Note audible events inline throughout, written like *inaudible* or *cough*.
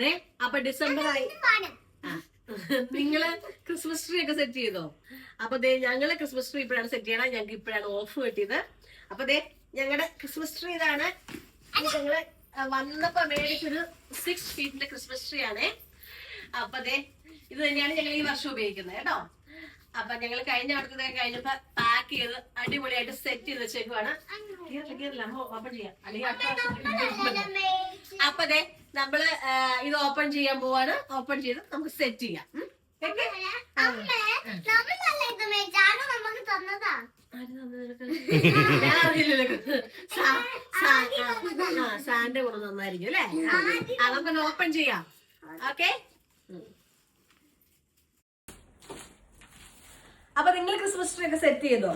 ദേ അപ്പൊ ഡിസംബർ ആയി. നിങ്ങൾ ക്രിസ്മസ് ട്രീ ഒക്കെ സെറ്റ് ചെയ്തോ? അപ്പൊ ദേ ഞങ്ങൾ ക്രിസ്മസ് ട്രീ ഇപ്പോഴാണ് സെറ്റ് ചെയ്യണം. ഞങ്ങൾക്ക് ഇപ്പോഴാണ് ഓഫ് കിട്ടിയത്. അപ്പൊ ദേ ഞങ്ങളുടെ ക്രിസ്മസ് ട്രീ ഇതാണ്. ഇത് ഞങ്ങൾ വന്നപ്പോ മേടിച്ചൊരു സിക്സ് ഫീറ്റിന്റെ ക്രിസ്മസ് ട്രീ ആണ്. അപ്പൊ ദേ ഇത് തന്നെയാണ് ഞങ്ങൾ ഈ വർഷം ഉപയോഗിക്കുന്നത് കേട്ടോ. അപ്പൊ ഞങ്ങൾ കഴിഞ്ഞ അടുത്തത് കഴിഞ്ഞപ്പോ പാക്ക് ചെയ്ത് അടിപൊളിയായിട്ട് സെറ്റ് ചെയ്ത് വെച്ചേക്കുവാണ്. കേറില്ല, കേറില്ല. അമ്മ ഓപ്പൺ ചെയ്യാം. അല്ലെങ്കിൽ അടുത്ത വർഷം അപ്പൊ അതെ നമ്മൾ ഇത് ഓപ്പൺ ചെയ്യാൻ പോവാണ്. ഓപ്പൺ ചെയ്ത് നമുക്ക് സെറ്റ് ചെയ്യാം? നമുക്ക് സാന്റെ കൂടെ നന്നായിരിക്കും അല്ലേ? ആ, ഓപ്പൺ ചെയ്യാം. ഓക്കെ? അപ്പൊ നിങ്ങൾ ക്രിസ്മസ് ട്രീ ഒക്കെ സെറ്റ് ചെയ്തോ?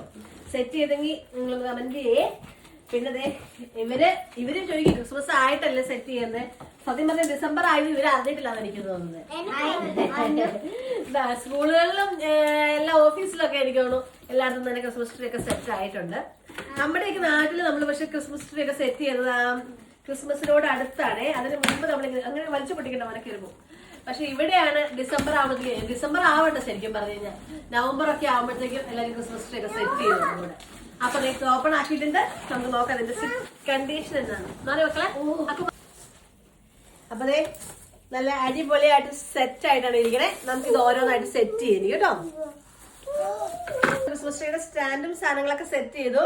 സെറ്റ് ചെയ്തെങ്കിൽ നിങ്ങൾ കമന്റ് ചെയ്യേ. പിന്നെ ദേ ഇവർ ഇവർ ചോദിക്കും ക്രിസ്മസ് ആയിട്ടല്ലേ സെറ്റ് ചെയ്യുന്നത് സത്യം പറഞ്ഞ ഡിസംബർ ആയത് ഇവർ അറിഞ്ഞിട്ടില്ലാന്ന് എനിക്ക് തോന്നുന്നത് സ്കൂളുകളിലും എല്ലാ ഓഫീസിലൊക്കെ എനിക്ക് തോന്നുന്നു എല്ലായിടത്തും തന്നെ ക്രിസ്മസ് ട്രീ ഒക്കെ സെറ്റ് ആയിട്ടുണ്ട്. നമ്മുടെയൊക്കെ നാട്ടിൽ നമ്മൾ പക്ഷെ ക്രിസ്മസ് ട്രീ ഒക്കെ സെറ്റ് ചെയ്തത് ക്രിസ്മസിനോട് അടുത്താണ്. അതിന് മുമ്പ് നമ്മൾ അങ്ങനെ വലിച്ചു പൊട്ടിക്കണ്ട അവനൊക്കെ ഇരുമ്പോ പക്ഷെ ഇവിടെയാണ് ഡിസംബർ ആവുമ്പോഴത്തേക്ക് ഡിസംബർ ആവട്ടെ ശരിക്കും പറഞ്ഞു കഴിഞ്ഞാൽ നവംബർ ഒക്കെ ആവുമ്പോഴത്തേക്കും എല്ലാവരും ക്രിസ്മസ് ട്രീ ഒക്കെ സെറ്റ് ചെയ്തു നമ്മുടെ അപ്പൊ ഇത് ഓപ്പൺ ആക്കിയിട്ടുണ്ട്. നമുക്ക് നോക്കാം അതിന്റെ കണ്ടീഷൻ എന്താണ്. മാറി മക്കളെ അപ്പൊ- നല്ല അടിപൊളിയായിട്ട് സെറ്റ് ആയിട്ടാണ് ഇരിക്കണേ. നമുക്ക് ഇത് ഓരോന്നായിട്ട് സെറ്റ് ചെയ്യും കേട്ടോ. ക്രിസ്മസ് ട്രീയുടെ സ്റ്റാൻഡും സാധനങ്ങളൊക്കെ സെറ്റ് ചെയ്തു.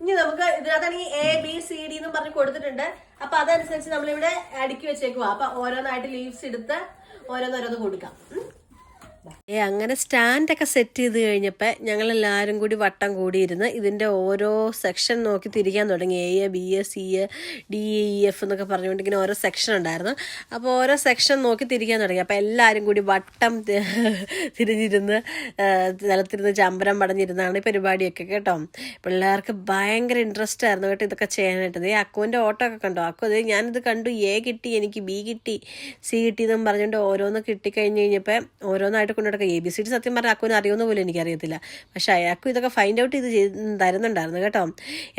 ഇനി നമുക്ക് ഇതിനകത്താണെങ്കിൽ എ ബി സി ഡി എന്നും പറഞ്ഞ് കൊടുത്തിട്ടുണ്ട്. അപ്പൊ അതനുസരിച്ച് നമ്മളിവിടെ അടുക്കി വെച്ചേക്കുവാ. അപ്പൊ ഓരോന്നായിട്ട് ലീവ്സ് എടുത്ത് ഓരോന്നോരോന്ന് കൊടുക്കാം. ഏ അങ്ങനെ സ്റ്റാൻഡൊക്കെ സെറ്റ് ചെയ്ത് കഴിഞ്ഞപ്പോൾ ഞങ്ങൾ എല്ലാവരും കൂടി വട്ടം കൂടിയിരുന്ന് ഇതിന്റെ ഓരോ സെക്ഷൻ നോക്കി തിരിക്കാൻ തുടങ്ങി. A B A C A D A E F എന്നൊക്കെ പറഞ്ഞുകൊണ്ട് ഇങ്ങനെ ഓരോ സെക്ഷൻ ഉണ്ടായിരുന്നു. അപ്പോൾ ഓരോ സെക്ഷൻ നോക്കി തിരിക്കാൻ തുടങ്ങി. അപ്പോൾ എല്ലാവരും കൂടി വട്ടം തിരിഞ്ഞിരുന്ന് നിലത്തിരുന്ന് ചമ്പരം പടഞ്ഞിരുന്നാണ് പരിപാടിയൊക്കെ കേട്ടോ. പിള്ളേർക്ക് ഭയങ്കര ഇൻട്രസ്റ്റ് ആയിരുന്നു കേട്ടോ ഇതൊക്കെ ചെയ്യാനായിട്ട് ഈ അക്കുവിന്റെ ഓട്ടോ ഒക്കെ കണ്ടോ? അക്കു അത് ഞാനിത് കണ്ടു. എ കിട്ടി എനിക്ക് ബി കിട്ടി സി കിട്ടി എന്നും പറഞ്ഞുകൊണ്ട് ഓരോന്ന് കിട്ടിക്കഴിഞ്ഞ് കഴിഞ്ഞപ്പോൾ ഓരോന്നായിട്ട് കൊണ്ടുനടക്കുക എ ബി സി ഡി സത്യം പറഞ്ഞാൽ അക്കുവിന് അറിയുന്ന പോലും എനിക്കറിയത്തില്ല. പക്ഷേ അയാൾക്കും ഇതൊക്കെ ഫൈൻഡ് ഔട്ട് ചെയ്ത് തരുന്നുണ്ടായിരുന്നു കേട്ടോ.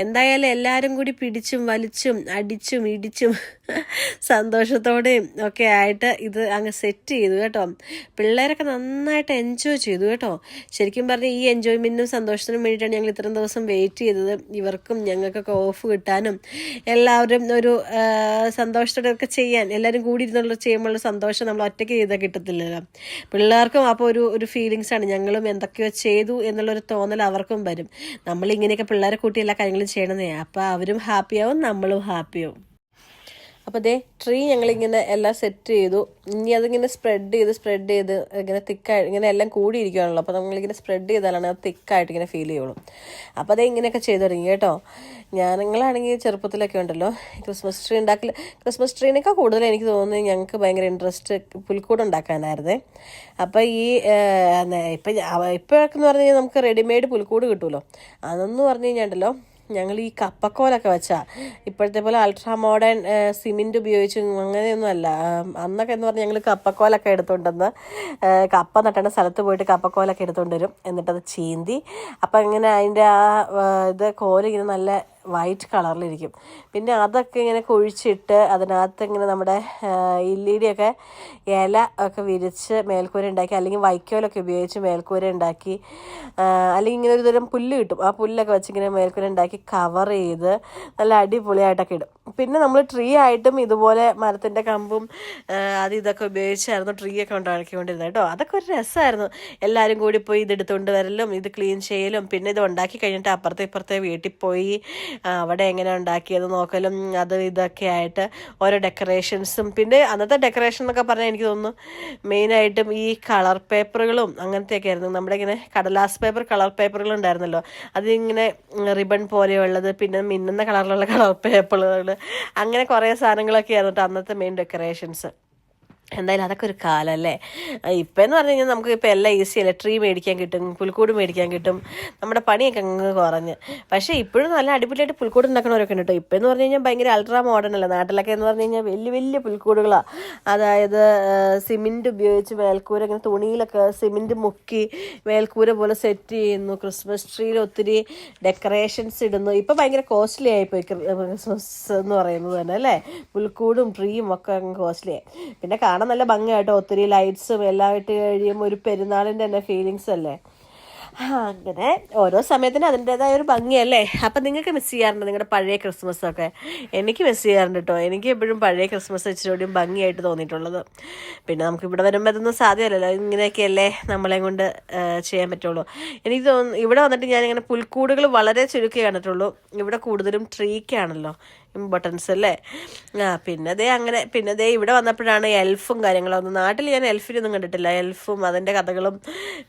എന്തായാലും എല്ലാവരും കൂടി പിടിച്ചും വലിച്ചും അടിച്ചും ഇടിച്ചും *laughs* സന്തോഷത്തോടെയും ഒക്കെ ആയിട്ട് ഇത് അങ്ങ് സെറ്റ് ചെയ്തു കേട്ടോ. പിള്ളേരൊക്കെ നന്നായിട്ട് എൻജോയ് ചെയ്തു കേട്ടോ. ശരിക്കും പറഞ്ഞാൽ ഈ എൻജോയ്മെന്റിനും സന്തോഷത്തിനും വേണ്ടിയിട്ടാണ് ഞങ്ങൾ ഇത്രയും ദിവസം വെയിറ്റ് ചെയ്തത്. ഇവർക്കും ഞങ്ങൾക്കൊക്കെ ഓഫ് കിട്ടാനും എല്ലാവരും ഒരു സന്തോഷത്തോടെ ഒക്കെ ചെയ്യാൻ എല്ലാവരും കൂടി ഇരുന്നുള്ള ചെയ്യുമ്പോഴുള്ള സന്തോഷം നമ്മൾ ഒറ്റയ്ക്ക് ചെയ്താൽ കിട്ടത്തില്ലല്ലോ. പിള്ളേർക്കും അപ്പോൾ ഒരു ഒരു ഫീലിങ്സ് ആണ്. ഞങ്ങളും എന്തൊക്കെയോ ചെയ്തു എന്നുള്ളൊരു തോന്നൽ അവർക്കും വരും. നമ്മൾ ഇങ്ങനെയൊക്കെ പിള്ളേരെ കൂട്ടി എല്ലാ കാര്യങ്ങളും ചെയ്യണമെന്നേ അപ്പോൾ അവരും ഹാപ്പിയാവും നമ്മളും ഹാപ്പിയാവും അപ്പോൾ അതേ ട്രീ ഞങ്ങളിങ്ങനെ എല്ലാം സെറ്റ് ചെയ്തു. ഇനി അതിങ്ങനെ സ്പ്രെഡ് ചെയ്ത് സ്പ്രെഡ് ചെയ്ത് ഇങ്ങനെ തിക്കായി ഇങ്ങനെ എല്ലാം കൂടിയിരിക്കുകയാണല്ലോ അപ്പോൾ നമ്മളിങ്ങനെ സ്പ്രെഡ് ചെയ്താലാണ് അത് തിക്കായിട്ട് ഇങ്ങനെ ഫീൽ ചെയ്യുള്ളൂ. അപ്പോൾ അതേ ഇങ്ങനെയൊക്കെ ചെയ്തു തുടങ്ങി കേട്ടോ. ഞാൻ നിങ്ങളാണെങ്കിൽ ചെറുപ്പത്തിലൊക്കെ ഉണ്ടല്ലോ. ക്രിസ്മസ് ട്രീ ഉണ്ടാക്കൽ ക്രിസ്മസ് ട്രീനേക്കാൾ കൂടുതൽ എനിക്ക് തോന്നുന്നത് ഞങ്ങൾക്ക് ഭയങ്കര ഇൻട്രസ്റ്റ് പുൽക്കൂട് ഉണ്ടാക്കാനായിരുന്നേ. അപ്പോൾ ഈ ഇപ്പം ഇപ്പോഴൊക്കെ എന്ന് പറഞ്ഞു കഴിഞ്ഞാൽ നമുക്ക് റെഡിമെയ്ഡ് പുൽക്കൂട് കിട്ടുമല്ലോ അതെന്ന് പറഞ്ഞു കഴിഞ്ഞാൽ ഉണ്ടല്ലോ ഞങ്ങൾ ഈ കപ്പക്കോലൊക്കെ വെച്ചാൽ ഇപ്പോഴത്തെ പോലെ അൾട്രാ മോഡേൺ സിമെന്റ് ഉപയോഗിച്ച് അങ്ങനെയൊന്നും അല്ല അന്നൊക്കെ എന്ന് പറഞ്ഞാൽ ഞങ്ങൾ കപ്പക്കോലൊക്കെ എടുത്തുകൊണ്ടെന്ന് കപ്പ നട്ടേണ്ട സ്ഥലത്ത് പോയിട്ട് കപ്പക്കോലൊക്കെ എടുത്തുകൊണ്ട് വരും. എന്നിട്ടത് ചീന്തി. അപ്പം ഇങ്ങനെ അതിന്റെ ആ, ഇത് കോലിങ്ങനെ നല്ല വൈറ്റ് കളറിലിരിക്കും. പിന്നെ അതൊക്കെ ഇങ്ങനെ കുഴിച്ചിട്ട് അതിനകത്ത് ഇങ്ങനെ നമ്മുടെ ഇല്ലിടിയൊക്കെ ഇല ഒക്കെ വിരിച്ച് മേൽക്കൂര ഉണ്ടാക്കി അല്ലെങ്കിൽ വൈക്കോലൊക്കെ ഉപയോഗിച്ച് മേൽക്കൂര ഉണ്ടാക്കി അല്ലെങ്കിൽ ഇങ്ങനെ ഒരു തരം പുല്ല് കിട്ടും. ആ പുല്ലൊക്കെ വെച്ച് ഇങ്ങനെ മേൽക്കൂര ഉണ്ടാക്കി കവർ ചെയ്ത് നല്ല അടിപൊളിയായിട്ടൊക്കെ ഇടും. പിന്നെ നമ്മൾ ട്രീ ആയിട്ടും ഇതുപോലെ മരത്തിന്റെ കമ്പും അത് ഇതൊക്കെ ഉപയോഗിച്ചായിരുന്നു ട്രീ ഒക്കെ ഉണ്ടാക്കിക്കൊണ്ടിരുന്നത് കേട്ടോ. അതൊക്കെ ഒരു രസമായിരുന്നു. എല്ലാവരും കൂടി പോയി ഇത് എടുത്തുകൊണ്ട് വരലും ഇത് ക്ലീൻ ചെയ്യലും പിന്നെ ഇത് ഉണ്ടാക്കി കഴിഞ്ഞിട്ട് അപ്പുറത്തെ ഇപ്പുറത്തെ വീട്ടിൽ പോയി അവിടെ എങ്ങനെ ഉണ്ടാക്കിയത് നോക്കലും അത് ഇതൊക്കെ ആയിട്ട് ഓരോ ഡെക്കറേഷൻസും. പിന്നെ അന്നത്തെ ഡെക്കറേഷൻ എന്നൊക്കെ പറഞ്ഞാൽ എനിക്ക് തോന്നുന്നു മെയിനായിട്ടും ഈ കളർ പേപ്പറുകളും അങ്ങനത്തെയൊക്കെ ആയിരുന്നു. നമ്മുടെ ഇങ്ങനെ കടലാസ് പേപ്പർ കളർ പേപ്പറുകൾ ഉണ്ടായിരുന്നല്ലോ. അതിങ്ങനെ റിബൺ പോലെയുള്ളത് പിന്നെ മിന്നുന്ന കളറിലുള്ള കളർ പേപ്പറുകൾ. അങ്ങനെ കുറേ സാധനങ്ങളൊക്കെ ആയിരുന്നു അന്നത്തെ മെയിൻ ഡെക്കറേഷൻസ് എന്തായാലും അതൊക്കെ ഒരു കാലം അല്ലേ ഇപ്പം എന്ന് പറഞ്ഞു കഴിഞ്ഞാൽ നമുക്ക് ഇപ്പം എല്ലാം ഈസി അല്ലേ? ട്രീ മേടിക്കാൻ കിട്ടും പുൽക്കൂട് മേടിക്കാൻ കിട്ടും. നമ്മുടെ പണിയൊക്കെ അങ്ങ് കുറഞ്ഞ്. പക്ഷേ ഇപ്പോഴും നല്ല അടിപൊളിയായിട്ട് പുൽക്കൂട് ഉണ്ടാക്കണവരൊക്കെ ഉണ്ട് കേട്ടോ. ഇപ്പം എന്ന് പറഞ്ഞു കഴിഞ്ഞാൽ ഭയങ്കര അൾട്രാ മോഡേൺ അല്ലേ? നാട്ടിലൊക്കെ എന്ന് പറഞ്ഞു കഴിഞ്ഞാൽ വലിയ വലിയ പുൽക്കൂടുകളാണ് അതായത് സിമെന്റ് ഉപയോഗിച്ച് മേൽക്കൂര ഇങ്ങനെ തുണിയിലൊക്കെ സിമെന്റ് മുക്കി മേൽക്കൂര പോലെ സെറ്റ് ചെയ്യുന്നു. ക്രിസ്മസ് ട്രീയിൽ ഒത്തിരി ഡെക്കറേഷൻസ് ഇടുന്നു. ഇപ്പം ഭയങ്കര കോസ്റ്റ്ലി ആയിപ്പോയി. ക്രിസ്മസ് എന്ന് പറയുന്നത് തന്നെ അല്ലേ? പുൽക്കൂടും ട്രീയും ഒക്കെ കോസ്റ്റ്ലി ആയി. പിന്നെ കാണാൻ നല്ല ഭംഗിയായിട്ടോ. ഒത്തിരി ലൈറ്റ്സും എല്ലാം ഇട്ട് കഴിയുമ്പോൾ ഒരു പെരുന്നാളിന്റെ തന്നെ ഫീലിങ്സ് അല്ലേ? അങ്ങനെ ഓരോ സമയത്തിനും അതിന്റെതായ ഒരു ഭംഗിയല്ലേ? അപ്പം നിങ്ങൾക്ക് മിസ് ചെയ്യാറുണ്ട് നിങ്ങളുടെ പഴയ ക്രിസ്മസ് ഒക്കെ? എനിക്ക് മിസ് ചെയ്യാറുണ്ട് കേട്ടോ എനിക്ക് എപ്പോഴും പഴയ ക്രിസ്മസ് ഇച്ചിരി ഭംഗിയായിട്ട് തോന്നിയിട്ടുള്ളത്. പിന്നെ നമുക്ക് ഇവിടെ വരുമ്പോൾ അതൊന്നും സാധ്യമല്ലല്ലോ. ഇങ്ങനെയൊക്കെയല്ലേ നമ്മളെ കൊണ്ട് ചെയ്യാൻ പറ്റുള്ളൂ. എനിക്ക് തോന്നുന്നു ഇവിടെ വന്നിട്ട് ഞാനിങ്ങനെ പുൽക്കൂടുകൾ വളരെ ചുരുക്കി കണ്ടിട്ടുള്ളൂ. ഇവിടെ കൂടുതലും ട്രീക്കാണല്ലോ ഇമ്പോർട്ടൻസ് അല്ലേ? ആ പിന്നെ ദേ അങ്ങനെ പിന്നെ ദേ ഇവിടെ വന്നപ്പോഴാണ് എൽഫും കാര്യങ്ങളും ഒന്നും നാട്ടിൽ ഞാൻ എൽഫിനൊന്നും കണ്ടിട്ടില്ല. എൽഫും അതിന്റെ കഥകളും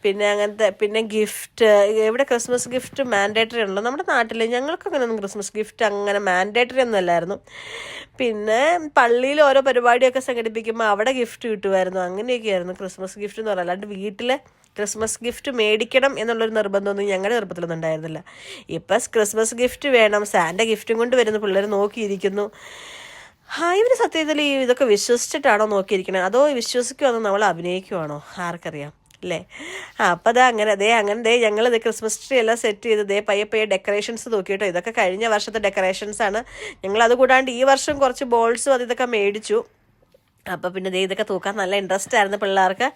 പിന്നെ അങ്ങനത്തെ പിന്നെ ഗിഫ്റ്റ് ഇവിടെ ക്രിസ്മസ് ഗിഫ്റ്റ് മാൻഡേറ്ററി ഉണ്ടല്ലോ നമ്മുടെ നാട്ടിൽ ഞങ്ങൾക്ക് അങ്ങനെ ഒന്നും ക്രിസ്മസ് ഗിഫ്റ്റ് അങ്ങനെ മാൻഡേറ്ററി ഒന്നും അല്ലായിരുന്നു. പിന്നെ പള്ളിയിൽ ഓരോ പരിപാടിയൊക്കെ സംഘടിപ്പിക്കുമ്പോൾ അവിടെ ഗിഫ്റ്റ് കിട്ടുമായിരുന്നു. അങ്ങനെയൊക്കെയായിരുന്നു ക്രിസ്മസ് ഗിഫ്റ്റ് എന്ന് പറയാം അല്ലാണ്ട് വീട്ടിൽ ക്രിസ്മസ് ഗിഫ്റ്റ് മേടിക്കണം എന്നുള്ളൊരു നിർബന്ധമൊന്നും ഞങ്ങളുടെ ചെറുപ്പത്തിലൊന്നും ഉണ്ടായിരുന്നില്ല ഇപ്പം ക്രിസ്മസ് ഗിഫ്റ്റ് വേണം സാന്റെ ഗിഫ്റ്റും കൊണ്ട് വരുന്ന പിള്ളേർ നോക്കിയിരിക്കുന്നു. ഇവർ സത്യത്തിൽ ഈ ഇതൊക്കെ വിശ്വസിച്ചിട്ടാണോ നോക്കിയിരിക്കണത് അതോ വിശ്വസിക്കുവാണോ? നമ്മൾ അഭിനയിക്കുവാണോ? ആർക്കറിയാം അല്ലേ? ആ അപ്പം അതാ അങ്ങനെ ദേ അങ്ങനെ ദേ ഞങ്ങൾ ഇത് ക്രിസ്മസ് ട്രീ എല്ലാം സെറ്റ് ചെയ്ത് ദേ പയ്യെ പയ്യെ ഡെക്കറേഷൻസ് നോക്കിയിട്ടോ. ഇതൊക്കെ കഴിഞ്ഞ വർഷത്തെ ഡെക്കറേഷൻസ് ആണ് ഞങ്ങൾ അത് കൂടാണ്ട് ഈ വർഷം കുറച്ച് ബോൾസും അത് ഇതൊക്കെ മേടിച്ചു. അപ്പോൾ പിന്നെ ഇതൊക്കെ തൂക്കാൻ നല്ല ഇൻട്രസ്റ്റ് ആയിരുന്നു പിള്ളേർക്ക്.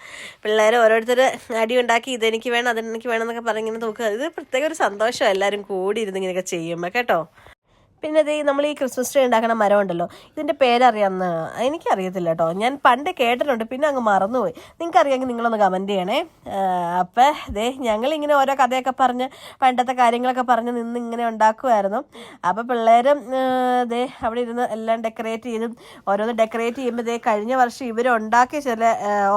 പിള്ളേർ ഓരോരുത്തർ അടി ഉണ്ടാക്കി ഇതെനിക്ക് വേണം അതെനിക്ക് വേണം എന്നൊക്കെ പറഞ്ഞിങ്ങനെ തൂക്കുക. ഇത് പ്രത്യേക ഒരു സന്തോഷം എല്ലാവരും കൂടി ഇരുന്ന് ഇങ്ങനെയൊക്കെ ചെയ്യുമ്പോൾ കേട്ടോ? പിന്നെ ദേ നമ്മൾ ഈ ക്രിസ്മസ് ട്രീ ഉണ്ടാക്കുന്ന മരം ഉണ്ടല്ലോ ഇതിന്റെ പേരറിയാമെന്ന് എനിക്കറിയത്തില്ല കേട്ടോ. ഞാൻ പണ്ട് കേട്ടിട്ടുണ്ട് പിന്നെ അങ്ങ് മറന്നുപോയി. നിങ്ങൾക്കറിയാമെങ്കിൽ നിങ്ങളൊന്ന് കമന്റ് ചെയ്യണേ. അപ്പോൾ ദേ ഞങ്ങളിങ്ങനെ ഓരോ കഥയൊക്കെ പറഞ്ഞ് പണ്ടത്തെ കാര്യങ്ങളൊക്കെ പറഞ്ഞ് നിന്ന് ഇങ്ങനെ ഉണ്ടാക്കുമായിരുന്നു അപ്പോൾ പിള്ളേരും ദേ അവിടെ ഇരുന്ന് എല്ലാം ഡെക്കറേറ്റ് ചെയ്തും ഓരോന്ന് ഡെക്കറേറ്റ് ചെയ്യുമ്പോൾ ദേ കഴിഞ്ഞ വർഷം ഇവർ ഉണ്ടാക്കിയ ചില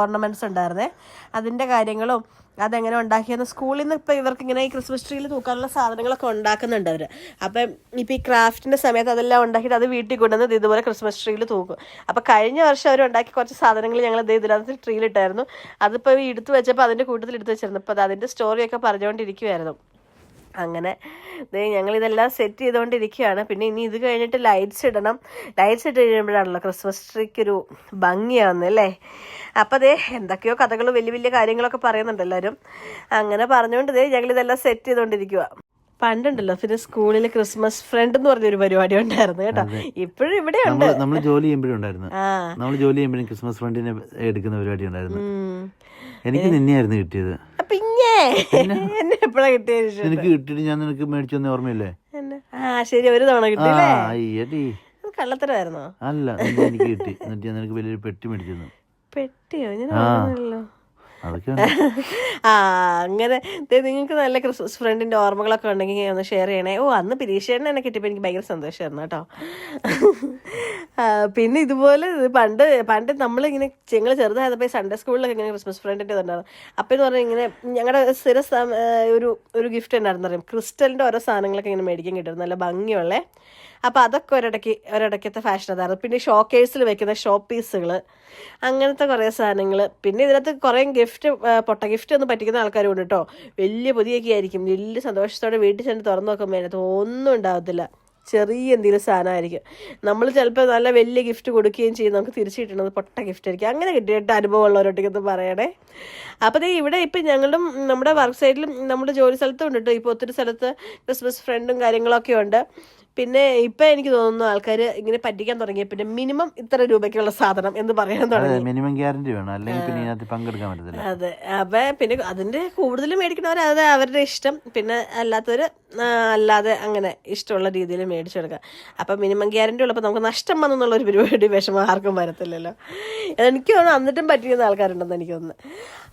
ഓർണമെന്റ്സ് ഉണ്ടായിരുന്നേ. അതിന്റെ കാര്യങ്ങളും അതെങ്ങനെ ഉണ്ടാക്കിയെന്ന് സ്കൂളിൽ നിന്ന് ഇപ്പോൾ ഇവർക്ക് ഇങ്ങനെ ഈ ക്രിസ്മസ് ട്രീയിൽ തൂക്കാനുള്ള സാധനങ്ങളൊക്കെ ഉണ്ടാക്കുന്നുണ്ട് അവർ അപ്പം ഇപ്പോൾ ഈ ക്രാഫ്റ്റിന്റെ സമയത്ത് അതെല്ലാം ഉണ്ടാക്കിയിട്ട് അത് വീട്ടിൽ കൊണ്ടുവന്ന് ഇതുപോലെ ക്രിസ്മസ് ട്രീയിൽ തൂക്കും. അപ്പോൾ കഴിഞ്ഞ വർഷം അവർ ഉണ്ടാക്കി കുറച്ച് സാധനങ്ങൾ ഞങ്ങൾ ഇത് ഇതിനകത്ത് ട്രീയിലിട്ടായിരുന്നു അതിപ്പോൾ എടുത്തു വെച്ചപ്പോൾ അതിന്റെ കൂട്ടത്തിൽ എടുത്ത് വെച്ചിരുന്നു. അപ്പോൾ അത് അതിന്റെ സ്റ്റോറിയൊക്കെ പറഞ്ഞുകൊണ്ടിരിക്കുമായിരുന്നു അങ്ങനെ ഞങ്ങളിതെല്ലാം സെറ്റ് ചെയ്തുകൊണ്ടിരിക്കുകയാണ് പിന്നെ ഇനി ഇത് കഴിഞ്ഞിട്ട് ലൈറ്റ്സ് ഇടണം. ലൈറ്റ്സ് ഇട്ട് കഴിയുമ്പോഴാണല്ലോ ക്രിസ്മസ് ട്രീക്ക് ഒരു ഭംഗിയാവുന്നത് അല്ലേ? അപ്പോൾ ദേ എന്തൊക്കെയോ കഥകൾ വലിയ വലിയ കാര്യങ്ങളൊക്കെ പറയുന്നുണ്ട് എല്ലാവരും അങ്ങനെ പറഞ്ഞുകൊണ്ട് ദേ ഞങ്ങളിതെല്ലാം സെറ്റ് ചെയ്തുകൊണ്ടിരിക്കുക പണ്ടുണ്ടല്ലോ പിന്നെ സ്കൂളിൽ ക്രിസ്മസ് ഫ്രണ്ട് എന്ന് പറഞ്ഞൊരു പരിപാടി ഉണ്ടായിരുന്നു കേട്ടോ. ഇപ്പോഴും ഇവിടെ ഉണ്ട്. നമ്മൾ ജോലി ചെയ്യുമ്പോഴും ഉണ്ടായിരുന്നു. നമ്മൾ ജോലി ചെയ്യുമ്പോഴും ക്രിസ്മസ് ഫ്രണ്ടിനെ എടുക്കുന്ന പരിപാടി ഉണ്ടായിരുന്നു. എനിക്ക് നിന്നെയായിരുന്നു കിട്ടിയത്. എന്നെ എപ്പോഴാ കിട്ടിയത് നിനക്ക് കിട്ടിയിട്ട് ഞാൻ നിനക്ക് മേടിച്ചു തന്നെ ഓർമ്മയില്ലേ ആ ശരി ഒരു തവണ കിട്ടി കിട്ടിയില്ലേ അയ്യടി കള്ളത്തരമായിരുന്നോ? അല്ല എനിക്ക് കിട്ടി. എന്നിട്ട് ഞാൻ നിനക്ക് വലിയൊരു പെട്ടി മേടിച്ചു പെട്ടിയോ? ഞാൻ *laughs* ആ. അങ്ങനെ നിങ്ങൾക്ക് നല്ല ക്രിസ്മസ് ഫ്രണ്ടിന്റെ ഓർമ്മകളൊക്കെ ഉണ്ടെങ്കിൽ ഒന്ന് ഷെയർ ചെയ്യണേ. ഓ അന്ന് പിരീക്ഷേട്ടൻ എന്നെ കിട്ടിയപ്പോൾ എനിക്ക് ഭയങ്കര സന്തോഷമായിരുന്നു കേട്ടോ. പിന്നെ ഇതുപോലെ ഇത് പണ്ട് പണ്ട് നമ്മളിങ്ങനെ ഞങ്ങൾ ചെറുതായപ്പോൾ സൺഡേ സ്കൂളിലൊക്കെ ഇങ്ങനെ ക്രിസ്മസ് ഫ്രണ്ടിന്റെ ഉണ്ടായിരുന്നു അപ്പം എന്ന് പറഞ്ഞാൽ ഇങ്ങനെ ഞങ്ങളുടെ സ്ഥിര ഒരു ഒരു ഗിഫ്റ്റ് ഉണ്ടായിരുന്നു ക്രിസ്റ്റലിന്റെ ഓരോ സാധനങ്ങളൊക്കെ ഇങ്ങനെ മേടിക്കാൻ കിട്ടും നല്ല ഭംഗിയുള്ള. അപ്പോൾ അതൊക്കെ ഒരിടയ്ക്ക് ഒരിടയ്ക്കത്തെ ഫാഷൻ അതായിരുന്നു പിന്നെ ഷോക്കേഴ്സിൽ വെക്കുന്ന ഷോ പീസുകൾ അങ്ങനത്തെ കുറേ സാധനങ്ങൾ പിന്നെ ഇതിനകത്ത് കുറേ ഗിഫ്റ്റ് പൊട്ട ഗിഫ്റ്റ് ഒന്നും പറ്റിക്കുന്ന ആൾക്കാരും ഉണ്ട് കേട്ടോ വലിയ പൊതിയൊക്കെ ആയിരിക്കും. വലിയ സന്തോഷത്തോടെ വീട്ടിൽ ചെന്ന് തുറന്നു നോക്കുമ്പോൾ അതിനകത്ത് ഒന്നും ഉണ്ടാകത്തില്ല ചെറിയ എന്തെങ്കിലും സാധനമായിരിക്കും. നമ്മൾ ചിലപ്പോൾ നല്ല വലിയ ഗിഫ്റ്റ് കൊടുക്കുകയും ചെയ്യും. നമുക്ക് തിരിച്ചു കിട്ടുന്നത് പൊട്ട ഗിഫ്റ്റ് ആയിരിക്കും. അങ്ങനെ കിട്ടിയിട്ട് അനുഭവം ഉള്ളവരൊട്ടിക്കത്ത് പറയണേ അപ്പോൾ ഇവിടെ ഇപ്പം ഞങ്ങളും നമ്മുടെ വർക്ക് സൈഡിലും നമ്മുടെ ജോലി സ്ഥലത്തും ഉണ്ട് കേട്ടോ ഇപ്പോൾ ഒത്തിരി സ്ഥലത്ത് ക്രിസ്മസ് ഫ്രണ്ടും കാര്യങ്ങളൊക്കെ ഉണ്ട്. പിന്നെ ഇപ്പം എനിക്ക് തോന്നുന്നു ആൾക്കാർ ഇങ്ങനെ പറ്റിക്കാൻ തുടങ്ങിയ പിന്നെ മിനിമം ഇത്ര രൂപയ്ക്കുള്ള സാധനം എന്ന് പറയാൻ തുടങ്ങി. അതെ മിനിമം ഗ്യാരണ്ടി വേണം. അല്ലെങ്കിൽ പിന്നെ ഇതിനകത്ത് പങ്കെടുക്കാൻ പറ്റത്തില്ല. അതെ. അപ്പൊ പിന്നെ അതിന്റെ കൂടുതൽ മേടിക്കണവർ അത് അവരുടെ ഇഷ്ടം. പിന്നെ അല്ലാത്തവർ അല്ലാതെ അങ്ങനെ ഇഷ്ടമുള്ള രീതിയിൽ മേടിച്ചെടുക്കാം. അപ്പൊ മിനിമം ഗ്യാരണ്ടി ഉള്ളപ്പോൾ നമുക്ക് നഷ്ടം വന്നെന്നുള്ള ഒരു പരിപാടി വിഷമം ആർക്കും വരത്തില്ലല്ലോ. എനിക്ക് തോന്നുന്നു എന്നിട്ടും പറ്റിയിരുന്ന ആൾക്കാരുണ്ടെന്ന് എനിക്ക് തോന്നുന്നു.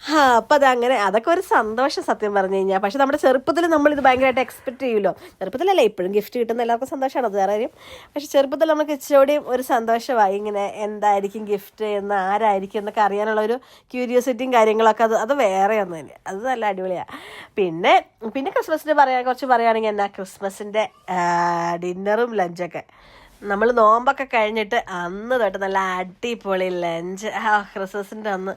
ആ അപ്പൊ അത് അങ്ങനെ അതൊക്കെ ഒരു സന്തോഷം സത്യം പറഞ്ഞു കഴിഞ്ഞാൽ പക്ഷെ നമ്മുടെ ചെറുപ്പത്തിൽ നമ്മൾ ഇത് ഭയങ്കരമായിട്ട് എക്സ്പെക്ട് ചെയ്യുമല്ലോ ചെറുപ്പത്തിലല്ലേ ഇപ്പോഴും ഗിഫ്റ്റ് കിട്ടുന്ന എല്ലാവർക്കും സന്തോഷമാണ് അത് വേറെ കാര്യം പക്ഷെ ചെറുപ്പത്തിൽ നമുക്ക് ഇച്ചിരിയോടെയും ഒരു സന്തോഷമായി ഇങ്ങനെ എന്തായിരിക്കും ഗിഫ്റ്റ് എന്ന് ആരായിരിക്കും എന്നൊക്കെ അറിയാനുള്ള ഒരു ക്യൂരിയോസിറ്റിയും കാര്യങ്ങളൊക്കെ അത് അത് വേറെ ഒന്ന് തന്നെ അത് നല്ല അടിപൊളിയാണ് പിന്നെ പിന്നെ ക്രിസ്മസിന്റെ പറയാൻ കുറച്ച് പറയുകയാണെങ്കിൽ എന്നാ ക്രിസ്മസിന്റെ ഡിന്നറും ലഞ്ചൊക്കെ നമ്മൾ നോമ്പൊക്കെ കഴിഞ്ഞിട്ട് അന്ന് തൊട്ട് നല്ല അടിപൊളി ലഞ്ച് ആ ക്രിസ്മസിന്റെ അന്ന്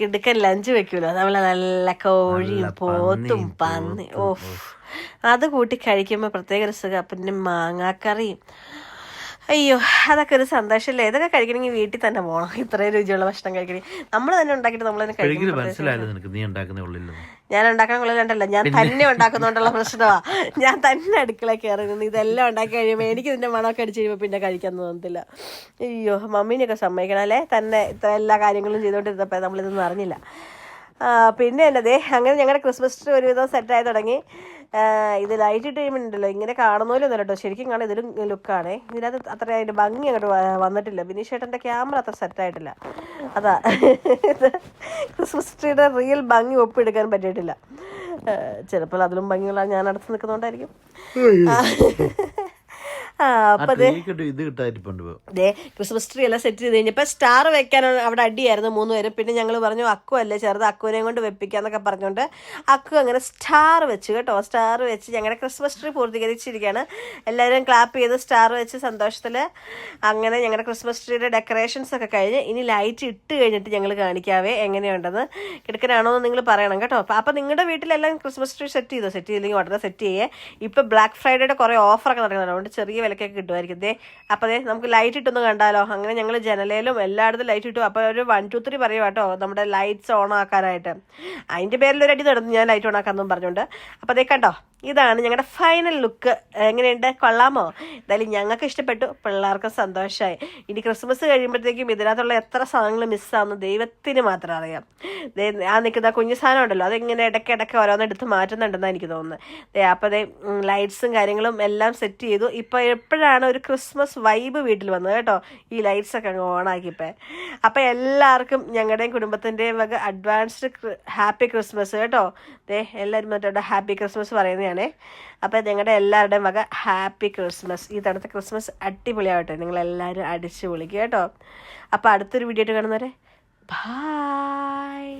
കിടുക്കൻ ലഞ്ച് വെക്കൂലോ? നമ്മളെ നല്ല കോഴിയും പോത്തും പന്നി. ഓഫ് അത് കൂട്ടി കഴിക്കുമ്പോൾ പ്രത്യേക ഒരു സുഖം. പിന്നെ മാങ്ങാക്കറിയും. അയ്യോ അതൊക്കെ ഒരു സന്തോഷമല്ലേ ഇതൊക്കെ കഴിക്കണമെങ്കിൽ വീട്ടിൽ തന്നെ പോകണം ഇത്രയും രുചിയുള്ള ഭക്ഷണം കഴിക്കണമെങ്കിൽ നമ്മൾ തന്നെ ഉണ്ടാക്കിയിട്ട് നമ്മൾ തന്നെ കഴിക്കും ഞാൻ ഉണ്ടാക്കാൻ കൊള്ളില്ലണ്ടല്ലോ ഞാൻ തന്നെ ഉണ്ടാക്കുന്നോണ്ടുള്ള പ്രശ്നമാ. ഞാൻ തന്നെ അടുക്കള കയറി നിന്ന് ഇതെല്ലാം ഉണ്ടാക്കി കഴിയുമ്പോൾ എനിക്ക് ഇതിന്റെ മണമൊക്കെ അടിച്ച് കഴിയുമ്പോൾ പിന്നെ കഴിക്കാൻ തോന്നത്തില്ല. അയ്യോ മമ്മീനെയൊക്കെ സമ്മതിക്കണം അല്ലേ? തന്നെ ഇത്ര എല്ലാ കാര്യങ്ങളും ചെയ്തുകൊണ്ടിരുന്നപ്പോൾ നമ്മളിതൊന്നും അറിഞ്ഞില്ല. പിന്നെ എന്നതേ അങ്ങനെ ഞങ്ങളുടെ ക്രിസ്മസ് ട്രീ ഒരുവിധം സെറ്റായി തുടങ്ങി. ഇത് ലൈറ്റ് കഴിയുമ്പോൾ ഉണ്ടല്ലോ ഇങ്ങനെ കാണുന്നോലും കേട്ടോ ശരിക്കും കാണാൻ ഇതിലും ലുക്കാണേ ഇതിനകത്ത് അത്ര അതിന്റെ ഭംഗി അങ്ങോട്ട് വന്നിട്ടില്ല. ബിനീഷ് ഏട്ടന്റെ ക്യാമറ അത്ര സെറ്റായിട്ടില്ല അതാ. ഇത് ക്രിസ്മസ് ട്രീയുടെ റിയൽ ഭംഗി ഒപ്പിയെടുക്കാൻ പറ്റിയിട്ടില്ല. ചിലപ്പോൾ അതിലും ഭംഗിയുള്ള ഞാൻ അടുത്ത് നിൽക്കുന്നതുകൊണ്ടായിരിക്കും അപ്പം ക്രിസ്മസ് ട്രീ എല്ലാം സെറ്റ് ചെയ്ത് കഴിഞ്ഞപ്പോൾ സ്റ്റാർ വെക്കാനാണ് അവിടെ അടിയായിരുന്നു മൂന്ന് പേരും പിന്നെ ഞങ്ങൾ പറഞ്ഞു അക്കു അല്ലേ ചെറുത് അക്കുവിനെ കൊണ്ട് വെപ്പിക്കാന്നൊക്കെ പറഞ്ഞുകൊണ്ട് അക്കു അങ്ങനെ സ്റ്റാർ വെച്ചു കേട്ടോ. സ്റ്റാർ വെച്ച് ഞങ്ങളുടെ ക്രിസ്മസ് ട്രീ പൂർത്തീകരിച്ചിരിക്കുകയാണ് എല്ലാവരും ക്ലാപ്പ് ചെയ്ത് സ്റ്റാർ വെച്ച് സന്തോഷത്തിൽ അങ്ങനെ ഞങ്ങളുടെ ക്രിസ്മസ് ട്രീയുടെ ഡെക്കറേഷൻസ് ഒക്കെ കഴിഞ്ഞ് ഇനി ലൈറ്റ് ഇട്ട് കഴിഞ്ഞിട്ട് ഞങ്ങൾ കാണിക്കാവേ എങ്ങനെയുണ്ടെന്ന്. കിടക്കനാണോ എന്ന് നിങ്ങൾ പറയണം കേട്ടോ. അപ്പോൾ അപ്പം നിങ്ങളുടെ വീട്ടിലെല്ലാം ക്രിസ്മസ് ട്രീ സെറ്റ് ചെയ്തോ? സെറ്റ് ചെയ്തില്ലെങ്കിൽ ഉടനെ സെറ്റ് ചെയ്യേ. ഇപ്പം ബ്ലാക്ക് ഫ്രൈഡേയുടെ കുറേ ഓഫറൊക്കെ നടക്കുന്നുണ്ട്. അതുകൊണ്ട് ചെറിയ വിലക്കൊക്കെ കിട്ടുമായിരിക്കും. ദേ അപ്പോൾ ദേ നമുക്ക് ലൈറ്റ് ഇട്ടൊന്ന് കണ്ടാലോ? അങ്ങനെ ഞങ്ങൾ ജനലയിലും എല്ലായിടത്തും ലൈറ്റ് ഇട്ടു. അപ്പോൾ ഒരു വൺ ടു ത്രീ പറയുക കേട്ടോ നമ്മുടെ ലൈറ്റ്സ് ഓൺ ആക്കാനായിട്ട്. അതിന്റെ പേരിൽ ഒരു അടി നടന്നു ഞാൻ ലൈറ്റ് ഓൺ ആക്കാമെന്നും പറഞ്ഞുകൊണ്ട്. അപ്പോൾ അതേ കണ്ടോ? ഇതാണ് ഞങ്ങളുടെ ഫൈനൽ ലുക്ക് എങ്ങനെയുണ്ട്? കൊള്ളാമോ? എന്തായാലും ഞങ്ങൾക്ക് ഇഷ്ടപ്പെട്ടു. പിള്ളേർക്ക് സന്തോഷമായി ഇനി ക്രിസ്മസ് കഴിയുമ്പോഴത്തേക്കും ഇതിനകത്തുള്ള എത്ര സാധനങ്ങൾ മിസ്സാവുന്നു ദൈവത്തിന് മാത്രം അറിയാം. ആ നിൽക്കുന്ന കുഞ്ഞു സാധനം ഉണ്ടല്ലോ അതിങ്ങനെ ഇടയ്ക്ക് ഓരോന്ന് എടുത്ത് മാറ്റുന്നുണ്ടെന്നാണ് എനിക്ക് തോന്നുന്നത്. അപ്പോൾ ദേ ലൈറ്റ്സും കാര്യങ്ങളും എല്ലാം സെറ്റ് ചെയ്തു. ഇപ്പോൾ എപ്പോഴാണ് ഒരു ക്രിസ്മസ് വൈബ് വീട്ടിൽ വന്നത് കേട്ടോ? ഈ ലൈറ്റ്സ് ഒക്കെ അങ്ങ് ഓണാക്കിയപ്പോൾ അപ്പോൾ എല്ലാവർക്കും ഞങ്ങളുടെയും കുടുംബത്തിന്റെയും വക അഡ്വാൻസ്ഡ് ഹാപ്പി ക്രിസ്മസ് കേട്ടോ. ദേ എല്ലാവരും മറ്റോടെ ഹാപ്പി ക്രിസ്മസ് പറയുന്നതാണേ. അപ്പോൾ ഞങ്ങളുടെ എല്ലാവരുടെയും വക ഹാപ്പി ക്രിസ്മസ് ഈ തണുത്ത ക്രിസ്മസ് അടിപൊളിയാവട്ടെ. നിങ്ങളെല്ലാവരും അടിച്ച് വിളിക്കുക കേട്ടോ. അപ്പോൾ അടുത്തൊരു വീഡിയോ ആയിട്ട് കാണുന്നവരെ ബായ്